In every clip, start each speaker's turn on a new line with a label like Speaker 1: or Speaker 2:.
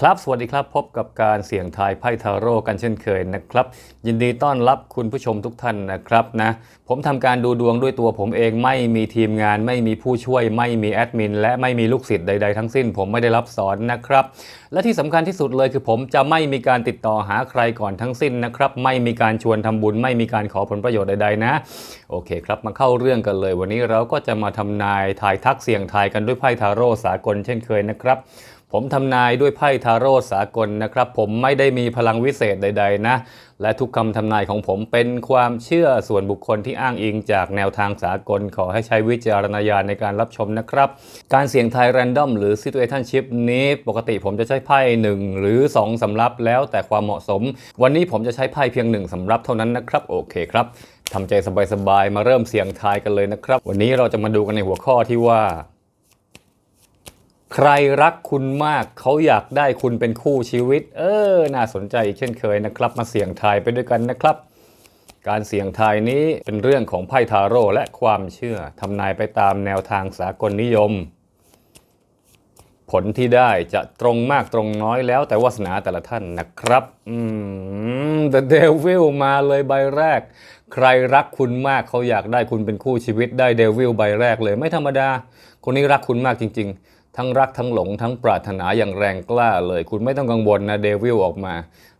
Speaker 1: ครับสวัสดีครับพบกับการเสี่ยงทายไพ่ทาโร่กันเช่นเคยนะครับ ยินดีต้อนรับคุณผู้ชมทุกท่านนะครับนะผมทำการดูดวงด้วยตัวผมเองไม่มีทีมงาน ไม่มีผู้ช่วย ไม่มีแอดมิน และไม่มีลูกศิษย์ใด ๆ ทั้งสิ้น ผมไม่ได้รับสอนนะครับ และที่สำคัญที่สุดเลยคือผมจะไม่มีการติดต่อหาใครก่อนทั้งสิ้นนะครับ ไม่มีการชวนทำบุญ ไม่มีการขอผลประโยชน์ใดๆนะ โอเคครับมาเข้าเรื่องกันเลย วันนี้เราก็จะมาทำนายทายทักเสี่ยงทายกันด้วยไพ่ทาโร่สากลเช่นเคยนะครับ ผมทำนายด้วยไพ่ทาโร่สากลนะครับ ผมไม่ได้มีพลังวิเศษใด ๆ นะ และทุกคำทำนายของผมเป็นความเชื่อส่วนบุคคลที่อ้างอิงจากแนวทางสากล ขอให้ใช้วิจารณญาณในการรับชมนะครับ การเสี่ยงทายแรนดอมหรือ situationship นี้ปกติผมจะใช้ไพ่ 1 หรือ 2 สำรับแล้วแต่ความเหมาะสม วันนี้ผมจะใช้ไพ่เพียง 1สำรับเท่านั้นนะครับ โอเคครับทำใจสบายๆมาเริ่มเสี่ยงทายกันเลยนะครับ วันนี้เราจะมาดูกันในหัวข้อที่ว่า ใครรักคุณมากเขาอยากได้คุณเป็นคู่ชีวิต เออ น่าสนใจอีกเช่นเคยนะครับ มาเสี่ยงทายไปด้วยกันนะครับ การเสี่ยงทายนี้เป็นเรื่องของไพ่ทาโร่และความเชื่อทำนายไปตามแนวทางสากลนิยม ผลที่ได้จะตรงมากตรงน้อยแล้วแต่วาสนาแต่ละท่านนะครับอืม The Devil มาเลยใบแรก ใครรักคุณมากเขาอยากได้คุณเป็นคู่ชีวิตได้ Devil ใบแรกเลยไม่ธรรมดา คนนี้รักคุณมากจริง ๆ ทั้งรักทั้งหลงทั้งปรารถนาอย่างแรงกล้าเลย คุณไม่ต้องกังวลนะเดวิลออกมา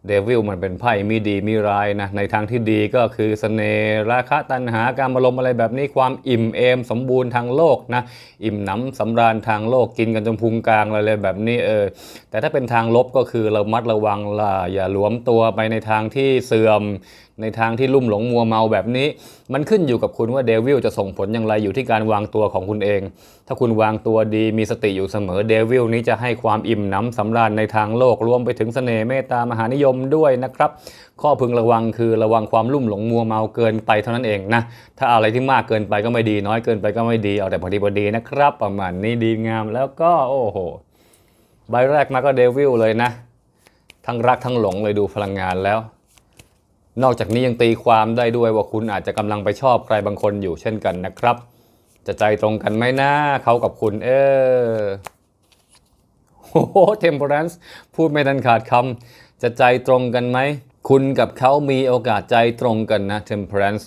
Speaker 1: เดวิลมันเป็นไพ่มีดีมีร้ายนะในทางที่ดีก็คือเสน่ห์ราคะตัณหาการอารมณ์อะไรแบบนี้ความอิ่มเอม สมบูรณ์ทางโลกนะอิ่มหนำสำราญทางโลกกินกันจนพุงกลางอะไรเลยแบบนี้เออแต่ถ้าเป็นทางลบก็คือเรามัดระวังล่ะอย่าหลวมตัวไปในทางที่เสื่อม ในทางที่ลุ่มหลงมัวเมาแบบนี้ มันขึ้นอยู่กับคุณว่าเดวิลจะส่งผลอย่างไรอยู่ที่การวางตัวของคุณเอง ถ้าคุณวางตัวดีมีสติอยู่เสมอเดวิลนี้จะให้ความอิ่มหนำสำราญในทางโลกรวมไปถึงเสน่ห์เมตตามหานิยมด้วยนะครับ ข้อพึงระวังคือระวังความลุ่มหลงมัวเมาเกินไปเท่านั้นเองนะถ้าอะไรที่มากเกินไปก็ไม่ดี น้อยเกินไปก็ไม่ดีเอาแต่พอดีพอดีนะครับ ประมาณนี้ดีงามแล้วก็โอ้โหใบแรกมาก็เดวิลเลยนะ ทั้งรักทั้งหลงเลยดูพลังงานแล้ว นอกจากนี้ยังตีความได้ด้วยว่าคุณอาจจะกำลังไปชอบใครบางคนอยู่เช่นกันนะครับ จะใจตรงกันไหมนะเขากับคุณ เออโอ้โห temperance พูดไม่ทันขาดคำจะใจตรงกันไหม คุณกับเขามีโอกาสใจตรงกันนะ temperance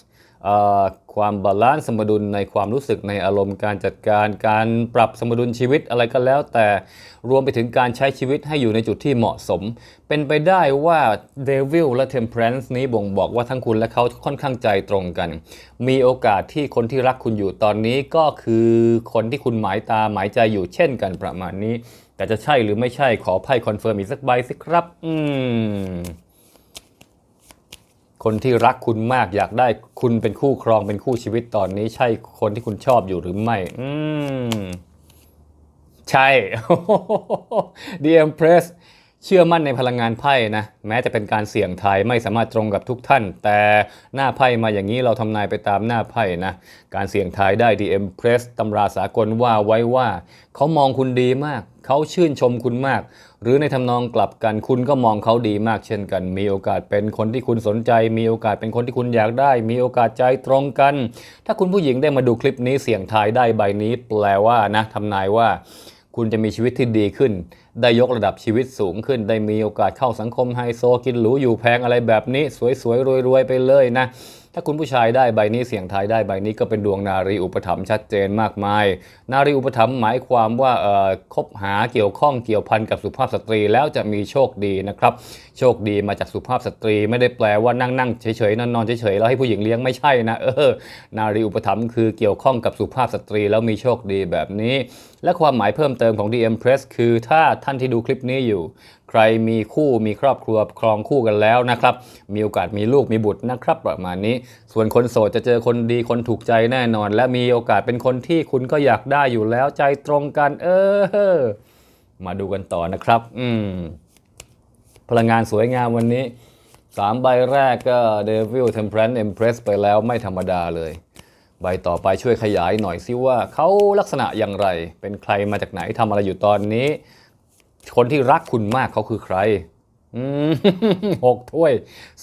Speaker 1: ความบาลานซ์สมดุลในความรู้สึกในอารมณ์การจัดการการปรับสมดุลชีวิตอะไรก็แล้ว แต่รวมไปถึงการใช้ชีวิตให้อยู่ในจุดที่เหมาะสม เป็นไปได้ว่าเดวิลและ Temperance นี้บ่งบอกว่าทั้งคุณและเขาค่อนข้างใจตรงกัน มีโอกาสที่คนที่รักคุณอยู่ตอนนี้ก็คือคนที่คุณหมายตาหมายใจอยู่เช่นกันประมาณนี้ แต่จะใช่หรือไม่ใช่ขอไพ่คอนเฟิร์มอีกสักใบสิครับ อืม คนที่รักคุณมากอยากได้คุณเป็นคู่ครองเป็นคู่ชีวิตตอนนี้ ใช่คนที่คุณชอบอยู่หรือไม่ อืม ใช่ The Empress เชื่อมั่นในพลังงานไพ่นะ แม้จะเป็นการเสี่ยงทายไม่สามารถตรงกับทุกท่าน แต่หน้าไพ่มาอย่างนี้เราทำนายไปตามหน้าไพ่นะ การเสี่ยงทายได้ The Empress ตำราสากลว่าไว้ว่า เขามองคุณดีมาก เขาชื่นชมคุณมาก หรือในทำนองกลับกันคุณก็มองเขาดีมากเช่นกัน มีโอกาสเป็นคนที่คุณสนใจ มีโอกาสเป็นคนที่คุณอยากได้ มีโอกาสใจตรงกัน ถ้าคุณผู้หญิงได้มาดูคลิปนี้เสี่ยงทายได้ใบนี้ แปลว่านะทำนายว่าคุณจะมีชีวิตที่ดีขึ้น ได้ยกระดับชีวิตสูงขึ้น ได้มีโอกาสเข้าสังคมไฮโซกินหรูอยู่แพงอะไรแบบนี้ สวยๆรวยๆไปเลยนะ ถ้าคุณผู้ชายได้ใบนี้เสี่ยงทายได้ใบนี้ก็เป็นดวงนารีอุปถัมภ์ชัดเจนมากมาย นารีอุปถัมภ์หมายความว่าเอ่อคบหาเกี่ยวข้องเกี่ยวพันกับสุภาพสตรีแล้วจะมีโชคดีนะครับ โชคดีมาจากสุภาพสตรี ไม่ได้แปลว่านั่งนั่งๆเฉยๆนอนนอนเฉยๆแล้วให้ผู้หญิงเลี้ยงไม่ใช่นะเออนารีอุปถัมภ์คือเกี่ยวข้องกับสุภาพสตรีแล้วมีโชคดีแบบนี้ และความหมายเพิ่มเติมของ The Empress คือถ้าท่านที่ดูคลิปนี้อยู่ ใครมีคู่มีครอบครัวครองคู่กันแล้วนะครับ มีโอกาสมีลูกมีบุตรนะครับ ประมาณนี้ ส่วนคนโสดจะเจอคนดีคนถูกใจแน่นอน และมีโอกาสเป็นคนที่คุณก็อยากได้อยู่แล้วใจตรงกัน เออ มาดูกันต่อนะครับ อืมพลังงานสวยงามวันนี้สามใบแรกก็ Devil Temperance Empress ไปแล้วไม่ธรรมดาเลย ใบต่อไปช่วยขยายหน่อยซิว่าเขาลักษณะอย่างไร เป็นใครมาจากไหนทำอะไรอยู่ตอนนี้ คนที่รักคุณมากเขาคือใครหกถ้วย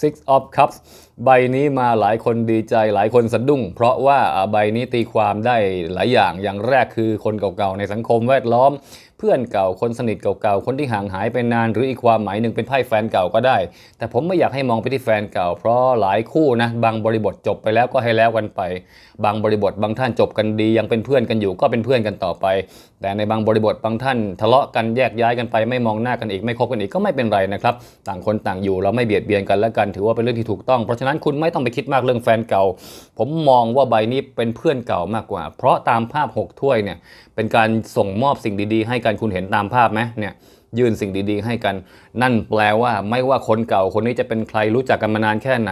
Speaker 1: six of cups ใบนี้มาหลายคนดีใจหลายคนสะดุ้ง เพราะว่าใบนี้ตีความได้หลายอย่างอย่างแรกคือคนเก่าๆในสังคมแวดล้อม เพื่อนเก่าคนสนิทเก่าๆคนที่ห่างหายไปนาน หรืออีกความหมายหนึ่งเป็นไพ่แฟนเก่าก็ได้ แต่ผมไม่อยากให้มองไปที่แฟนเก่า เพราะหลายคู่นะบางบริบทจบไปแล้วก็ให้แล้วกันไป บางบริบทบางท่านจบกันดี ยังเป็นเพื่อนกันอยู่ก็เป็นเพื่อนกันต่อไป แต่ในบางบริบทบางท่าน ทะเลาะกันแยกย้ายกันไป ไม่มองหน้ากันอีกไม่คบกันอีกก็ไม่เป็นไรนะครับต่างคนต่างอยู่เราไม่เบียดเบียนกันและกันถือว่าเป็นเรื่องที่ถูกต้อง เพราะฉะนั้นคุณไม่ต้องไปคิดมากเรื่องแฟนเก่า ผมมองว่าใบนี้เป็นเพื่อนเก่ามากกว่า เพราะตามภาพหกถ้วยเนี่ยเป็นการส่งมอบสิ่งดีๆ ให้กันคุณเห็นตามภาพไหมเนี่ยยื่นสิ่งดีๆ ให้กัน นั่นแปลว่าไม่ว่าคนเก่าคนนี้จะเป็นใครรู้จักกันมานานแค่ไหน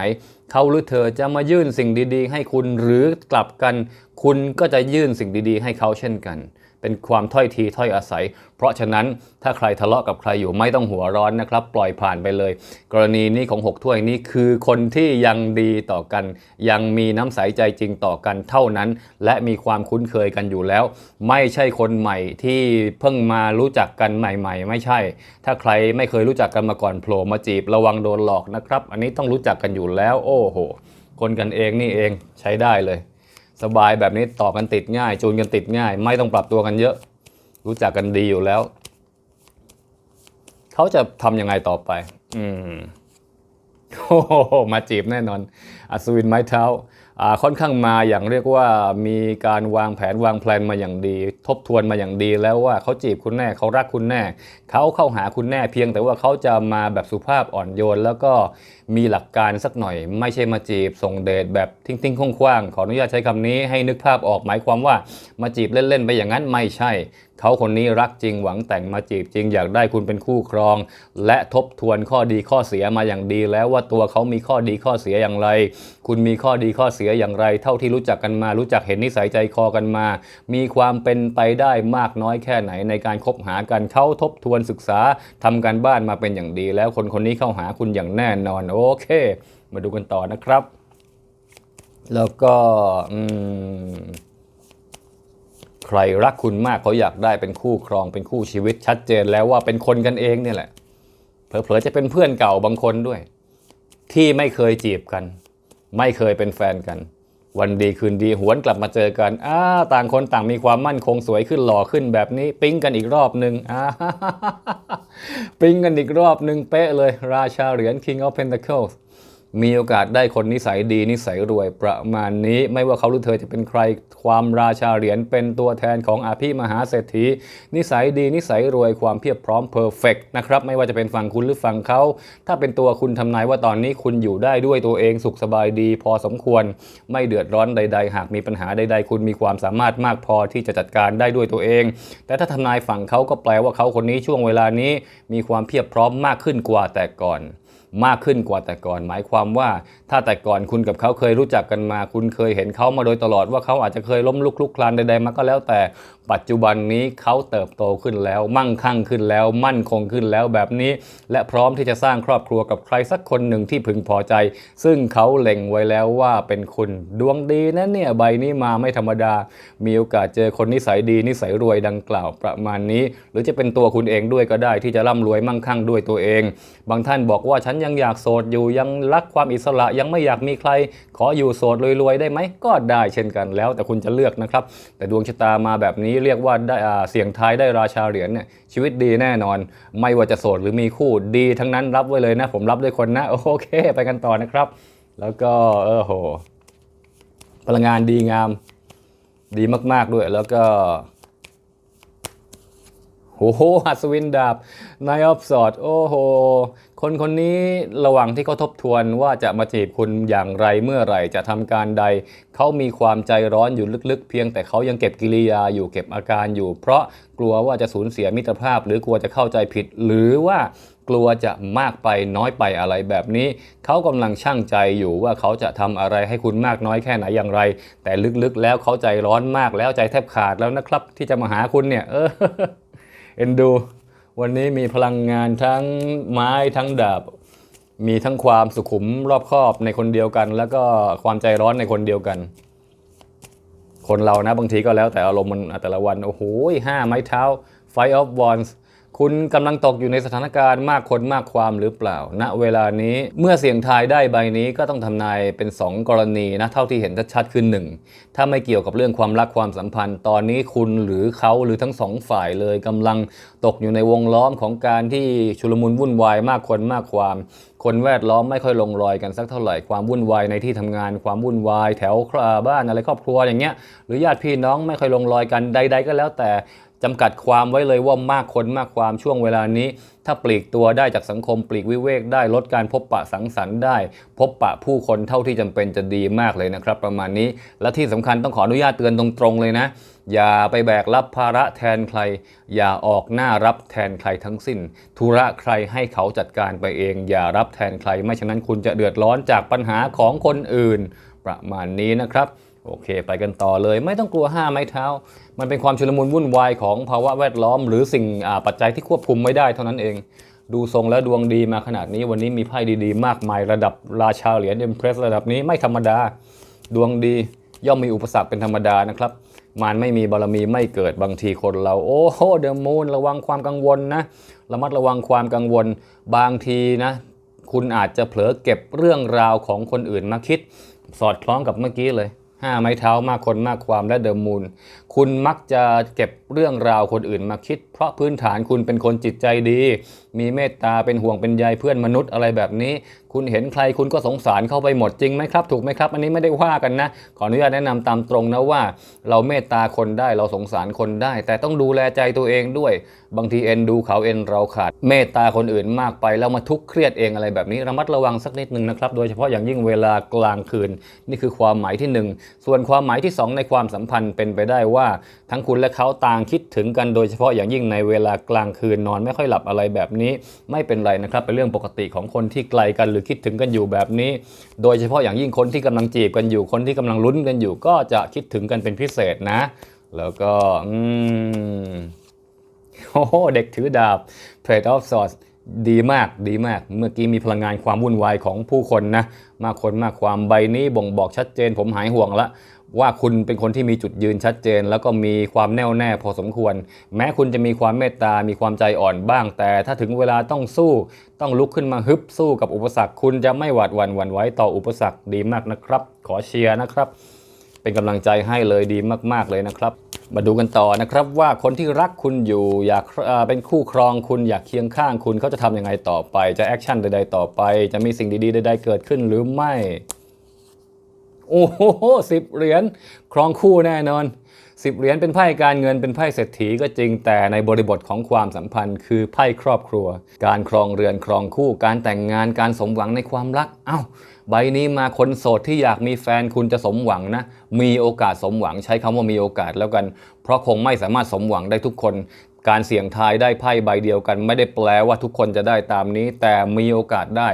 Speaker 1: เขาหรือเธอจะมายื่นสิ่งดีๆ ให้คุณหรือกลับกัน คุณก็จะยื่นสิ่งดีๆ ให้เขาเช่นกัน เป็นความถ้อยทีถ้อยอาศัย เพราะฉะนั้นถ้าใครทะเลาะกับใครอยู่ไม่ต้องหัวร้อนนะครับ ปล่อยผ่านไปเลย กรณีนี้ของหกถ้วยนี้คือคนที่ยังดีต่อกัน ยังมีน้ำใสใจจริงต่อกันเท่านั้น และมีความคุ้นเคยกันอยู่แล้ว ไม่ใช่คนใหม่ที่เพิ่งมารู้จักกันใหม่ ๆ ไม่ใช่ ถ้าใครไม่เคยรู้จักกันมาก่อนโผล่มาจีบระวังโดนหลอกนะครับ อันนี้ต้องรู้จักกันอยู่แล้ว โอ้โห คนกันเองนี่เองใช้ได้เลย สบายแบบนี้ต่อกันติดง่าย จูนกันติดง่าย ไม่ต้องปรับตัวกันเยอะ รู้จักกันดีอยู่แล้ว เขาจะทำยังไงต่อไป อืมโอ้โหมาจีบแน่นอน อัศวินไม้เท้าอ่าค่อนข้างมาอย่างเรียกว่ามีการวางแผนวางแผนมาอย่างดี ทบทวนมาอย่างดีแล้วว่าเขาจีบคุณแน่เขารักคุณแน่เขาเข้าหาคุณแน่เพียงแต่ว่าเขาจะมาแบบสุภาพอ่อนโยน แล้วก็มีหลักการสักหน่อย ไม่ใช่มาจีบส่งเดทแบบทิ้งๆคว้างๆขออนุญาตใช้คำนี้ให้นึกภาพออกหมายความว่ามาจีบเล่นๆไปอย่างนั้นไม่ใช่ เขาคนนี้รักจริงหวังแต่งมาจีบจริงอยากได้คุณเป็นคู่ครอง และทบทวนข้อดีข้อเสียมาอย่างดี แล้วว่าตัวเขามีข้อดีข้อเสียอย่างไร คุณมีข้อดีข้อเสียอย่างไร เท่าที่รู้จักกันมา รู้จักเห็นนิสัยใจคอกันมา มีความเป็นไปได้มากน้อยแค่ไหนในการคบหากันเขาทบทวนศึกษาทำการบ้านมาเป็นอย่างดี แล้วคนคนนี้เข้าหาคุณอย่างแน่นอนโอเค มาดูกันต่อนะครับ แล้วก็ใครรักคุณมากเขาอยากได้เป็นคู่ครองเป็นคู่ชีวิตชัดเจนแล้วว่าเป็นคนกันเองเนี่ยแหละเผลอๆจะเป็นเพื่อนเก่าบางคนด้วย ที่ไม่เคยจีบกัน ไม่เคยเป็นแฟนกัน วันดีคืนดีหวนกลับมาเจอกันอ้าต่างคนต่างมีความมั่นคงสวยขึ้นหล่อขึ้นแบบนี้ ปิ๊งกันอีกรอบหนึ่งอ้าปิ๊งกันอีกรอบหนึ่งเป๊ะเลยราชาเหรียญ King of Pentacles มีโอกาสได้คนนิสัยดีนิสัยรวยประมาณนี้ ไม่ว่าเขาหรือเธอจะเป็นใครความราชาเหรียญเป็นตัวแทนของอาภิมหาเศรษฐี นิสัยดีนิสัยรวยความเพียบพร้อมเพอร์เฟกนะครับไม่ว่าจะเป็นฝั่งคุณหรือฝั่งเขา ถ้าเป็นตัวคุณทำนายว่าตอนนี้คุณอยู่ได้ด้วยตัวเองสุขสบายดี พอสมควร ไม่เดือดร้อนใด ๆ หากมีปัญหาใด ๆ คุณมีความสามารถมากพอที่จะจัดการได้ด้วยตัวเอง แต่ถ้าทำนายฝั่งเขาก็แปลว่าเขาคนนี้ช่วงเวลานี้ มีความเพียบพร้อมมากขึ้นกว่าแต่ก่อน มากขึ้นกว่าแต่ก่อน หมายความว่า ถ้าแต่ก่อนคุณกับเขาเคยรู้จักกันมา คุณเคยเห็นเขามาโดยตลอดว่าเขาอาจจะเคยล้มลุกคลุกคลานใดๆมาก็แล้วแต่ปัจจุบันนี้เขาเติบโตขึ้นแล้ว มั่งคั่งขึ้นแล้ว มั่นคงขึ้นแล้วแบบนี้ และพร้อมที่จะสร้างครอบครัวกับใครสักคนหนึ่งที่พึงพอใจ ซึ่งเขาเล็งไว้แล้วว่าเป็นคุณดวงดีนะเนี่ยใบนี้มาไม่ธรรมดา มีโอกาสเจอคนนิสัยดีนิสัยรวยดังกล่าวประมาณนี้ หรือจะเป็นตัวคุณเองด้วยก็ได้ที่จะร่ำรวยมั่งคั่งด้วยตัวเอง บางท่านบอกว่าฉันยังอยากโสดอยู่ยังรักความอิสระยังไม่อยากมีใคร ขออยู่โสดรวยๆได้ไหมก็ได้เช่นกันแล้ว แต่คุณจะเลือกนะครับ แต่ดวงชะตามาแบบนี้เรียกว่าได้เสี่ยงทายได้ราชาเหรียญเนี่ยชีวิตดีแน่นอน ไม่ว่าจะโสดหรือมีคู่ดีทั้งนั้นรับไว้เลยนะ ผมรับด้วยคนนะโอเค ไปกันต่อนะครับ แล้วก็เออโหพลังงานดีงาม ดีมากๆด้วยแล้วก็โอ้โหหัสวินดาบนายออฟสอด โอ้โห คนคนนี้ระหว่างที่เขาทบทวนว่าจะมาจีบคุณอย่างไรเมื่อไหร่จะทำการใด เขามีความใจร้อนอยู่ลึกๆ เพียงแต่เขายังเก็บกิริยาอยู่เก็บอาการอยู่ เพราะกลัวว่าจะสูญเสียมิตรภาพ หรือกลัวจะเข้าใจผิด หรือว่ากลัวจะมากไปน้อยไปอะไรแบบนี้ เขากำลังช่างใจอยู่ว่าเขาจะทำอะไรให้คุณมากน้อยแค่ไหนอย่างไร แต่ลึกๆแล้วเขาใจร้อนมากแล้วใจแทบขาดแล้วนะครับ ที่จะมาหาคุณเนี่ย เออเอ็นดู วันนี้มีพลังงานทั้งไม้ทั้งดาบ มีทั้งความสุขุมรอบคอบในคนเดียวกัน แล้วก็ความใจร้อนในคนเดียวกัน คนเรานะบางทีก็แล้วแต่อารมณ์มันแต่ละวัน โอ้โหห้าไม้เท้า Five of Wands คุณกำลังตกอยู่ในสถานการณ์มากคนมากความหรือเปล่า ณ เวลานี้เมื่อเสี่ยงทายได้ใบนี้ก็ต้องทำนายเป็น 2 กรณีนะ เท่าที่เห็นชัดๆคือหนึ่งถ้าไม่เกี่ยวกับเรื่องความรักความสัมพันธ์ ตอนนี้คุณหรือเขาหรือทั้งสองฝ่ายเลยกำลังตกอยู่ในวงล้อมของการที่ชุลมุนวุ่นวายมากคนมากความ คนแวดล้อมไม่ค่อยลงรอยกันสักเท่าไหร่ความวุ่นวายในที่ทำงานความวุ่นวาย แถวคราบ้านอะไรครอบครัวอย่างเงี้ยหรือญาติพี่น้องไม่ค่อยลงรอยกันใด ๆ ก็แล้วแต่ จำกัดความไว้เลยว่ามากคนมากความช่วงเวลานี้ ถ้าปลีกตัวได้จากสังคมปลีกวิเวกได้ลดการพบปะสังสรรค์ได้ พบปะผู้คนเท่าที่จำเป็นจะดีมากเลยนะครับ ประมาณนี้และที่สำคัญต้องขออนุญาตเตือนตรงๆเลยนะ อย่าไปแบกรับภาระแทนใคร อย่าออกหน้ารับแทนใครทั้งสิ้น ธุระใครให้เขาจัดการไปเอง อย่ารับแทนใคร ไม่ฉะนั้นคุณจะเดือดร้อนจากปัญหาของคนอื่น ประมาณนี้นะครับ โอเค ไปกันต่อเลยไม่ต้องกลัวห้าไม้เท้า มันเป็นความชุลมุนวุ่นวายของภาวะแวดล้อม หรือสิ่งปัจจัยที่ควบคุมไม่ได้เท่านั้นเอง ดูทรงแล้วดวงดีมาขนาดนี้วันนี้มีไพ่ดีๆ มากมายระดับราชาเหรียญเอ็มเพรสระดับนี้ไม่ธรรมดา ดวงดีย่อมมีอุปสรรคเป็นธรรมดานะครับมันไม่มีบารมีไม่เกิดบางทีคนเรา โอ้โหเดอะมูนระวังความกังวลนะระมัดระวังความกังวลบางทีนะ คุณอาจจะเผลอเก็บเรื่องราวของคนอื่นมาคิด สอดคล้องกับเมื่อกี้เลย ห้าไม้เท้ามากคนมากความและเดิมมูล คุณมักจะเก็บ เรื่องราวคนอื่นมาคิด เพราะพื้นฐานคุณเป็นคนจิตใจดี มีเมตตาเป็นห่วงเป็นใยเพื่อนมนุษย์อะไรแบบนี้ คุณเห็นใครคุณก็สงสารเข้าไปหมดจริงไหมครับ ถูกไหมครับ อันนี้ไม่ได้ว่ากันนะ ขออนุญาตแนะนำตามตรงนะว่า เราเมตตาคนได้เราสงสารคนได้ แต่ต้องดูแลใจตัวเองด้วย บางทีเอ็นดูเขาเอ็นเราขาด เมตตาคนอื่นมากไปแล้วมาทุกข์เครียดเองอะไรแบบนี้ระมัดระวังสักนิดหนึ่งนะครับโดยเฉพาะอย่างยิ่งเวลากลางคืน นี่คือความหมายที่หนึ่งส่วนความหมายที่สองในความสัมพันธ์เป็นไปได้ว่า ทั้งคุณและเขาต่างคิดถึงกันโดยเฉพาะอย่างยิ่งในเวลากลางคืนนอนไม่ค่อยหลับอะไรแบบนี้ ไม่เป็นไรนะครับเป็นเรื่องปกติของคนที่ไกลกันหรือคิดถึงกันอยู่แบบนี้ โดยเฉพาะอย่างยิ่งคนที่กำลังจีบกันอยู่คนที่กำลังลุ้นกันอยู่ ก็จะคิดถึงกันเป็นพิเศษนะ แล้วก็อืมโอ้โเด็กถือดาบ Trade of Swords ดีมากดีมาก เมื่อกี้มีพลังงานความวุ่นวายของผู้คนนะ มากคนมากความใบนี้บ่งบอกชัดเจนผมหายห่วงละ ว่าคุณเป็นคนที่มีจุดยืนชัดเจน แล้วก็มีความแน่วแน่พอสมควร แม้คุณจะมีความเมตตา มีความใจอ่อนบ้าง แต่ถ้าถึงเวลาต้องสู้ ต้องลุกขึ้นมาฮึบสู้กับอุปสรรค คุณจะไม่หวาดหวั่นหวั่นไหวต่ออุปสรรคดีมากนะครับ ขอเชียร์นะครับ เป็นกำลังใจให้เลยดีมากๆเลยนะครับ มาดูกันต่อนะครับว่าคนที่รักคุณอยู่อยากเป็นคู่ครองคุณอยากเคียงข้างคุณเขาจะทำยังไงต่อไป จะแอคชั่นใดๆต่อไป จะมีสิ่งดีๆใดๆเกิดขึ้นหรือไม่ โอ้โหสิบเหรียญครองคู่แน่นอนสิบเหรียญเป็นไพ่การเงินเป็นไพ่เศรษฐีก็จริงแต่ในบริบทของความสัมพันธ์คือไพ่ครอบครัว การครองเรือนครองคู่ การแต่งงานการสมหวังในความรัก เอ้า ใบนี้มาคนโสดที่อยากมีแฟนคุณจะสมหวังนะ มีโอกาสสมหวังใช้คำว่ามีโอกาสแล้วกัน เพราะคงไม่สามารถสมหวังได้ทุกคน การเสี่ยงทายได้ไพ่ใบเดียวกัน ไม่ได้แปลว่าทุกคนจะได้ตามนี้ แต่มีโอกาสได้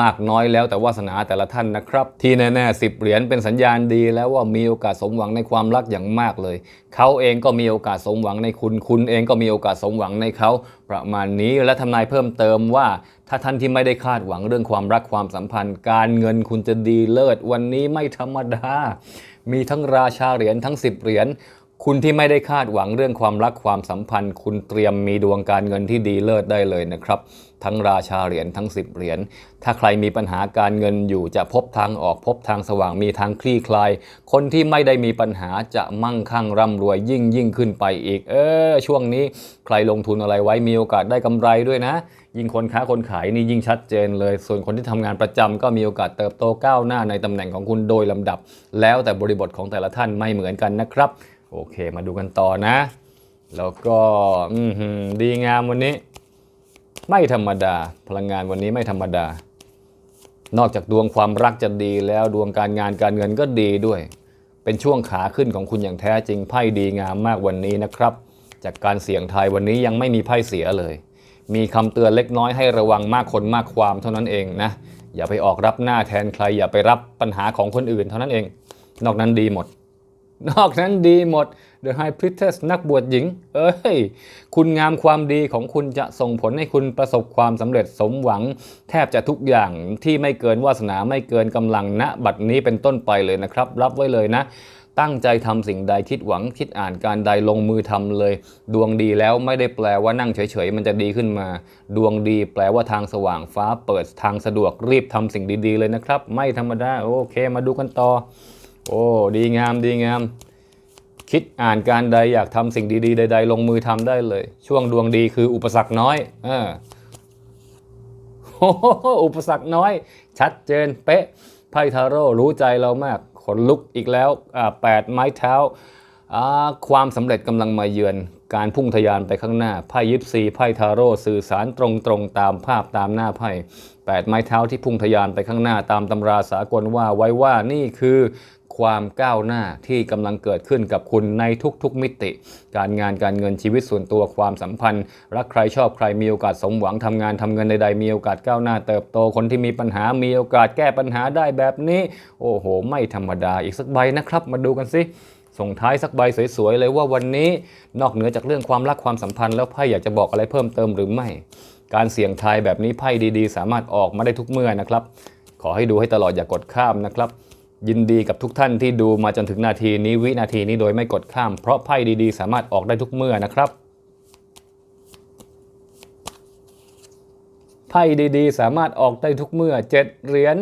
Speaker 1: มากน้อยแล้วแต่วาสนาแต่ละท่านนะครับ ที่แน่ๆสิบเหรียญเป็นสัญญาณดี แล้วว่ามีโอกาสสมหวังในความรักอย่างมากเลย เขาเองก็มีโอกาสสมหวังในคุณ คุณเองก็มีโอกาสสมหวังในเขาประมาณนี้และทำนายเพิ่มเติมว่าถ้าท่านที่ไม่ได้คาดหวังเรื่องความรักความสัมพันธ์ การเงินคุณจะดีเลิศวันนี้ไม่ธรรมดา มีทั้งราชาเหรียญทั้ง10เหรียญ คุณที่ไม่ได้คาดหวังเรื่องความรักความสัมพันธ์ คุณเตรียมมีดวงการเงินที่ดีเลิศได้เลยนะครับ ทั้งราชาเหรียญทั้ง10เหรียญถ้าใครมีปัญหาการเงินอยู่จะพบทางออกพบทางสว่างมีทางคลี่คลาย คนที่ไม่ได้มีปัญหาจะมั่งคั่งร่ำรวยยิ่งยิ่งขึ้นไปอีก เออ ช่วงนี้ใครลงทุนอะไรไว้มีโอกาสได้กำไรด้วยนะ ยิ่งคนค้าคนขายนี่ยิ่งชัดเจนเลย ส่วนคนที่ทำงานประจำก็มีโอกาสเติบโตก้าวหน้าในตำแหน่งของคุณโดยลำดับ แล้วแต่บริบทของแต่ละท่านไม่เหมือนกันนะครับ โอเคมาดูกันต่อนะ แล้วก็ดีงามวันนี้ ไม่ธรรมดา พลังงานวันนี้ไม่ธรรมดา นอกจากดวงความรักจะดีแล้วดวงการงานการเงินก็ดีด้วย เป็นช่วงขาขึ้นของคุณอย่างแท้จริงไพ่ดีงามมากวันนี้นะครับ จากการเสี่ยงทายวันนี้ยังไม่มีไพ่เสียเลย มีคำเตือนเล็กน้อยให้ระวังมากคนมากความเท่านั้นเองนะอย่าไปออกรับหน้าแทนใคร อย่าไปรับปัญหาของคนอื่นเท่านั้นเอง นอกนั้นดีหมด นอกนั้นดีหมด The High Priestess นักบวชหญิง เอ้ย คุณงามความดีของคุณจะส่งผลให้คุณประสบความสำเร็จสมหวัง แทบจะทุกอย่างที่ไม่เกินวาสนาไม่เกินกำลังณบัดนี้เป็นต้นไปเลยนะครับ รับไว้เลยนะ ตั้งใจทำสิ่งใดคิดหวังคิดอ่านการใดลงมือทำเลย ดวงดีแล้วไม่ได้แปลว่านั่งเฉยๆ มันจะดีขึ้นมา ดวงดีแปลว่าทางสว่างฟ้าเปิดทางสะดวกรีบทำสิ่งดีๆเลยนะครับ ไม่ธรรมดาโอเค มาดูกันต่อ โอ้ ดีงามดีงาม คิดอ่านการใดอยากทำสิ่งดีๆ ใด ๆ ลงมือทำได้เลย ช่วงดวงดีคืออุปสรรคน้อยเออโอ้โหอุปสรรคน้อย ชัดเจนเป๊ะไพ่ทาโร่รู้ใจเรามากขนลุกอีกแล้วอ่าแปดไม้เท้าความสำเร็จกำลังมาเยือน การพุ่งทะยานไปข้างหน้า ไพ่ยิปซีไพ่ทาโร่สื่อสารตรงๆตามภาพตามหน้าไพ่แปดไม้เท้าที่พุ่งทะยานไปข้างหน้าตามตำราสากลว่าไว้ว่านี่คือ ความก้าวหน้าที่กำลังเกิดขึ้นกับคุณในทุกๆมิติ การงานการเงินชีวิตส่วนตัวความสัมพันธ์ รักใครชอบใครมีโอกาสสมหวังทำงานทำเงินใดๆมีโอกาสก้าวหน้าเติบโตคนที่มีปัญหามีโอกาสแก้ปัญหาได้แบบนี้ โอ้โห ไม่ธรรมดาอีกสักใบนะครับ มาดูกันสิส่งท้ายสักใบสวยๆเลยว่าวันนี้นอกเหนือจากเรื่องความรักความสัมพันธ์แล้วไพ่อยากจะบอกอะไรเพิ่มเติมหรือไม่ การเสี่ยงทายแบบนี้ไพ่ดีๆ สามารถออกมาได้ทุกเมื่อนะครับ ขอให้ดูให้ตลอดอย่ากดข้ามนะครับ ยินดีกับทุกท่านที่ดูมาจนถึงนาทีนี้วินาทีนี้โดยไม่กดข้าม เพราะไพ่ดีๆ สามารถออกได้ทุกเมื่อนะครับไพ่ดีๆ สามารถออกได้ทุกเมื่อเจ็ดเหรียญ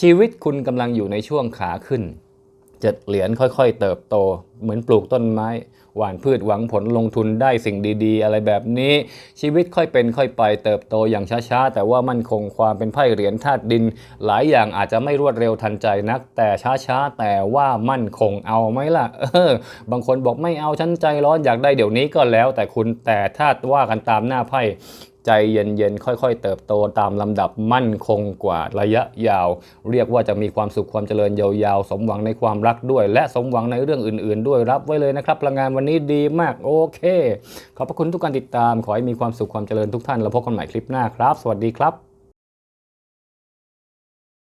Speaker 1: ชีวิตคุณกำลังอยู่ในช่วงขาขึ้นเจ็ดเหรียญค่อยๆ เติบโต เหมือนปลูกต้นไม้ หว่านพืชหวังผลลงทุนได้สิ่งดีๆ อะไรแบบนี้ ชีวิตค่อยเป็นค่อยไปเติบโตอย่างช้าๆ แต่ว่ามั่นคงความเป็นไพ่เหรียญธาตุดิน หลายอย่างอาจจะไม่รวดเร็วทันใจนัก แต่ช้าๆ แต่ว่ามั่นคงเอาไหมล่ะเออบางคนบอกไม่เอาฉันใจร้อนอยากได้เดี๋ยวนี้ก็แล้ว แต่คุณแต่ถ้าว่ากันตามหน้าไพ่ ใจเย็นๆ ค่อยๆ เติบโตตามลำดับมั่นคงกว่าระยะยาว เรียกว่าจะมีความสุขความเจริญยาวๆ สมหวังในความรักด้วย และสมหวังในเรื่องอื่น ๆ ด้วยรับไว้เลยนะครับพลังงานวันนี้ดีมากโอเค ขอบพระคุณทุกการติดตาม ขอให้มีความสุขความเจริญทุกท่านแล้วพบกันใหม่คลิปหน้าครับ สวัสดีครับ